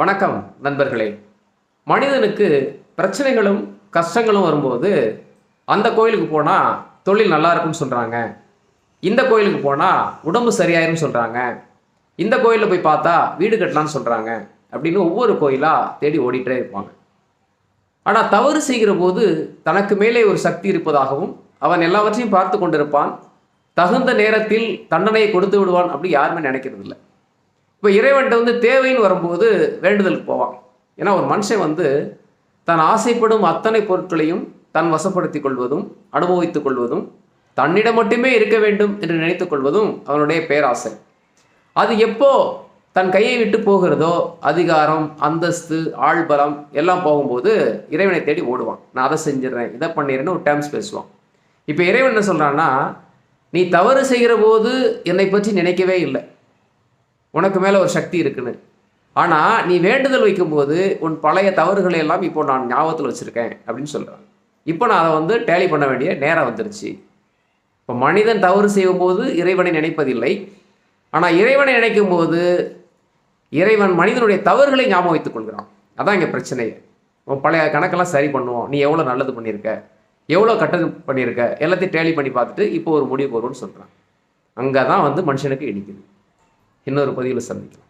வணக்கம் நண்பர்களே. மனிதனுக்கு பிரச்சனைகளும் கஷ்டங்களும் வரும்போது அந்த கோயிலுக்கு போனால் தொழில் நல்லா இருக்கும்னு சொல்கிறாங்க இந்த கோயிலுக்கு போனால் உடம்பு சரியாயிரும்னு சொல்கிறாங்க இந்த கோயிலில் போய் பார்த்தா வீடு கட்டலாம்னு சொல்கிறாங்க அப்படின்னு ஒவ்வொரு கோயிலாக தேடி ஓடிட்டே இருப்பாங்க. ஆனால் தவறு செய்கிற போது தனக்கு மேலே ஒரு சக்தி இருப்பதாகவும் அவன் எல்லாவற்றையும் பார்த்து கொண்டிருப்பான். தகுந்த நேரத்தில் தண்டனையை கொடுத்து விடுவான் அப்படி யாருமே நினைக்கிறது இல்லை இப்போ இறைவன்கிட்ட வந்து தேவைன்னு வரும்போது வேண்டுதலுக்கு போவான். ஏன்னா ஒரு மனுஷன் வந்து தான் ஆசைப்படும் அத்தனை பொருட்களையும் தன் வசப்படுத்திக் கொள்வதும் அனுபவித்துக் கொள்வதும் தன்னிடம் மட்டுமே இருக்க வேண்டும் என்று நினைத்துக் கொள்வதும் அவனுடைய பேராசை. அது எப்போ தன் கையை விட்டு போகிறதோ அதிகாரம் அந்தஸ்து ஆள்பலம் எல்லாம் போகும்போது இறைவனை தேடி ஓடுவான். நான் அதை செஞ்சிடறேன் இதை பண்ணிடுறேன்னு ஒரு டேர்ம்ஸ் பேசுவான். இப்போ இறைவன் என்ன சொல்கிறான்னா நீ தவறு செய்கிற போது என்னை பற்றி நினைக்கவே இல்லை. உனக்கு மேலே ஒரு சக்தி இருக்குன்னு. ஆனால் நீ வேண்டுதல் வைக்கும்போது உன் பழைய தவறுகளை எல்லாம் இப்போ நான் ஞாபகத்தில் வச்சுருக்கேன் அப்படின்னு சொல்கிறான் இப்போ நான் அதை வந்து டேலி பண்ண வேண்டிய நேரம் வந்துருச்சு. இப்போ மனிதன் தவறு செய்யும்போது இறைவனை நினைப்பதில்லை. ஆனால் இறைவனை நினைக்கும் போது இறைவன் மனிதனுடைய தவறுகளை ஞாபகம் வைத்துக் கொள்கிறான். அதான் இங்கே பிரச்சனையே உன் பழைய கணக்கெல்லாம் சரி பண்ணுவோம் நீ எவ்வளோ நல்லது பண்ணியிருக்க எவ்வளோ கட்டது பண்ணியிருக்க எல்லாத்தையும் டேலி பண்ணி பார்த்துட்டு இப்போ ஒரு முடிவு வரும்னு சொல்கிறான் அங்கே தான் வந்து மனுஷனுக்கு இடிக்குது இன்னொரு பதிவில் சந்திக்கலாம்.